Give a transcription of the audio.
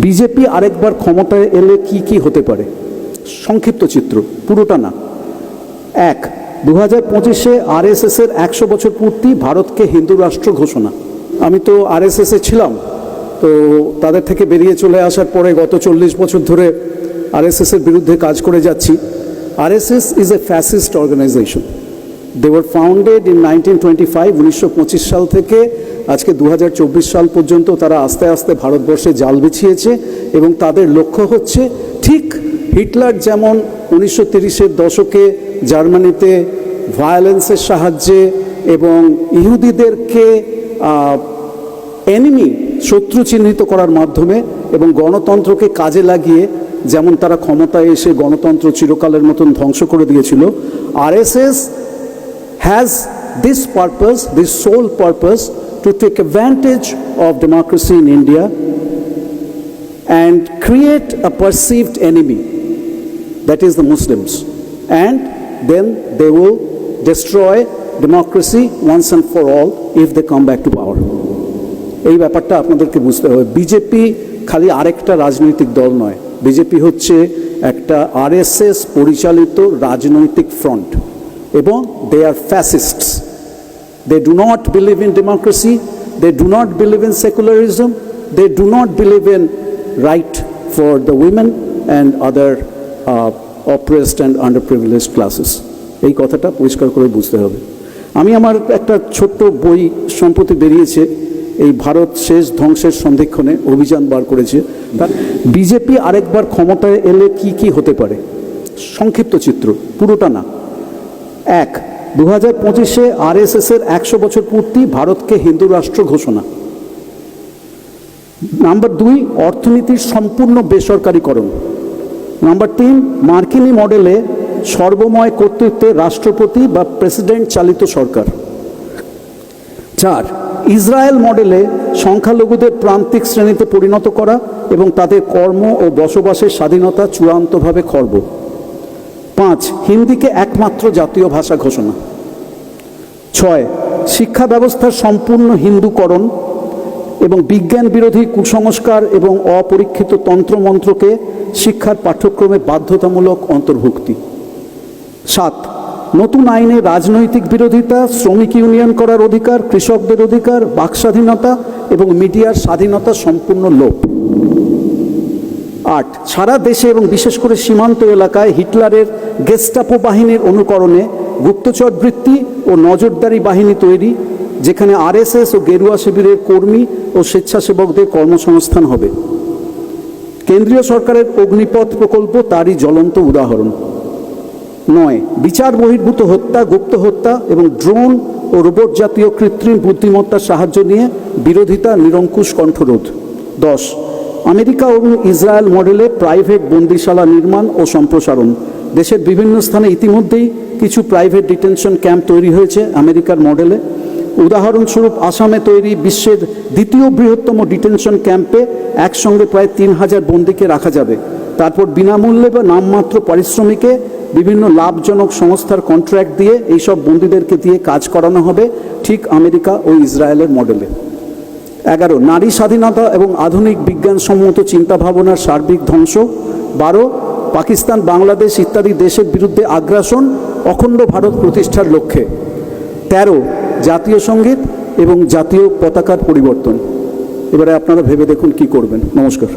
BJP আরেকবার ক্ষমতায় এলে কি কি হতে পারে? সংক্ষিপ্ত চিত্র, পুরোটা না। এক দু হাজার পঁচিশে আরএসএসের একশো বছর পূর্তি ভারতকে হিন্দু রাষ্ট্র ঘোষণা। আমি তো আরএসএসে ছিলাম, তো তাদের থেকে বেরিয়ে চলে আসার পরে গত চল্লিশ বছর ধরে আর আরএসএসের বিরুদ্ধে কাজ করে যাচ্ছি। RSS is a fascist organisation they were founded in nineteen twenty five উনিশশো পঁচিশ সাল থেকে আজকে দু হাজার চব্বিশ সাল পর্যন্ত তারা আস্তে আস্তে ভারতবর্ষে জাল বিছিয়েছে এবং তাদের লক্ষ্য হচ্ছে ঠিক হিটলার যেমন উনিশশো তিরিশের দশকে জার্মানিতে ভায়োলেন্সের সাহায্যে এবং ইহুদিদেরকে এনিমি শত্রু চিহ্নিত করার মাধ্যমে এবং গণতন্ত্রকে কাজে লাগিয়ে যেমন তারা ক্ষমতায় এসে গণতন্ত্র চিরকালের মতন ধ্বংস করে দিয়েছিল RSS has this purpose this sole purpose, to take advantage of democracy in India and create a perceived enemy, that is the Muslims. And then they will destroy democracy once and for all if they come back to power. এই ব্যাপারটা আপনাদেরকে বুঝতে হবে BJP খালি আরেকটা রাজনৈতিক দল নয় বিজেপি হচ্ছে একটা আরএসএস পরিচালিত রাজনৈতিক ফ্রন্ট এবং they are fascists they do not believe in democracy they do not believe in secularism they do not believe in right for the women and other oppressed and under privilege classes এই কথাটা পরিষ্কার করে বুঝতে হবে। আমি আমার একটা ছোট্ট বই সম্প্রতি বেরিয়েছে। এই ভারত শেষ ধ্বংসের সন্ধিক্ষণে অভিযান বার করেছে। বিজেপি আরেকবার ক্ষমতায় এলে কি কি হতে পারে? সংক্ষিপ্ত চিত্র, পুরোটা না। এক দু হাজার পঁচিশে আরএসএসের একশো বছর পূর্তি ভারতকে হিন্দু রাষ্ট্র ঘোষণা। নাম্বার দুই, অর্থনীতির সম্পূর্ণ বেসরকারীকরণ। নাম্বার তিন, মার্কিনি মডেলে সর্বময় কর্তৃত্বে রাষ্ট্রপতি বা প্রেসিডেন্ট চালিত সরকার। চার, ইসরায়েল মডেলে সংখ্যালঘুদের প্রান্তিক শ্রেণীতে পরিণত করা এবং তাদের কর্ম ও বসবাসের স্বাধীনতা চূড়ান্তভাবে খর্ব। পাঁচ, হিন্দিকে একমাত্র জাতীয় ভাষা ঘোষণা। ছয়, শিক্ষা ব্যবস্থার সম্পূর্ণ হিন্দুকরণ এবং বিজ্ঞান বিরোধী কুসংস্কার এবং অপরীক্ষিত তন্ত্রমন্ত্রকে শিক্ষার পাঠ্যক্রমে বাধ্যতামূলক অন্তর্ভুক্তি। সাত, নতুন আইনে রাজনৈতিক বিরোধিতা, শ্রমিক ইউনিয়ন করার অধিকার, কৃষকদের অধিকার বাক স্বাধীনতা এবং মিডিয়ার স্বাধীনতা সম্পূর্ণ লোপ। আট, সারা দেশে এবং বিশেষ করে সীমান্ত এলাকায় হিটলারের গেস্টাপো বাহিনীর অনুকরণে গুপ্তচর বৃত্তি ও নজরদারি বাহিনী তৈরি, যেখানে আরএসএস ও গেরুয়া শিবিরের কর্মী ও স্বেচ্ছাসেবকদের কর্মসংস্থান হবে। কেন্দ্রীয় সরকারের অগ্নিপথ প্রকল্প তারই জ্বলন্ত উদাহরণ। নয়, বিচার বহির্ভূত হত্যা, গুপ্ত হত্যা এবং ড্রোন ও রোবট জাতীয় কৃত্রিম বুদ্ধিমত্তার সাহায্য নিয়ে বিরোধিতা, নিরঙ্কুশ কণ্ঠরোধ। দশ, আমেরিকা এবং ইসরায়েল মডেলে প্রাইভেট বন্দিশালা নির্মাণ ও সম্প্রসারণ। দেশের বিভিন্ন স্থানে ইতিমধ্যেই কিছু প্রাইভেট ডিটেনশন ক্যাম্প তৈরি হয়েছে আমেরিকার মডেলে উদাহরণস্বরূপ আসামে তৈরি বিশ্বের দ্বিতীয় বৃহত্তম ডিটেনশন ক্যাম্পে একসঙ্গে প্রায় তিন হাজার বন্দিকে রাখা যাবে। তারপর বিনামূল্যে বা নামমাত্র পারিশ্রমিকে বিভিন্ন লাভজনক সংস্থার কন্ট্রাক্ট দিয়ে এইসব বন্দীদেরকে দিয়ে কাজ করানো হবে ঠিক আমেরিকা ও ইসরায়েলের মডেলে এগারো, নারী স্বাধীনতা এবং আধুনিক বিজ্ঞানসম্মত চিন্তাভাবনার সার্বিক ধ্বংস। বারো পাকিস্তান, বাংলাদেশ ইত্যাদি দেশের বিরুদ্ধে আগ্রাসন, অখণ্ড ভারত প্রতিষ্ঠার লক্ষ্যে। তেরো, জাতীয় সংগীত এবং জাতীয় পতাকার পরিবর্তন। এবারে আপনারা ভেবে দেখুন কি করবেন। নমস্কার।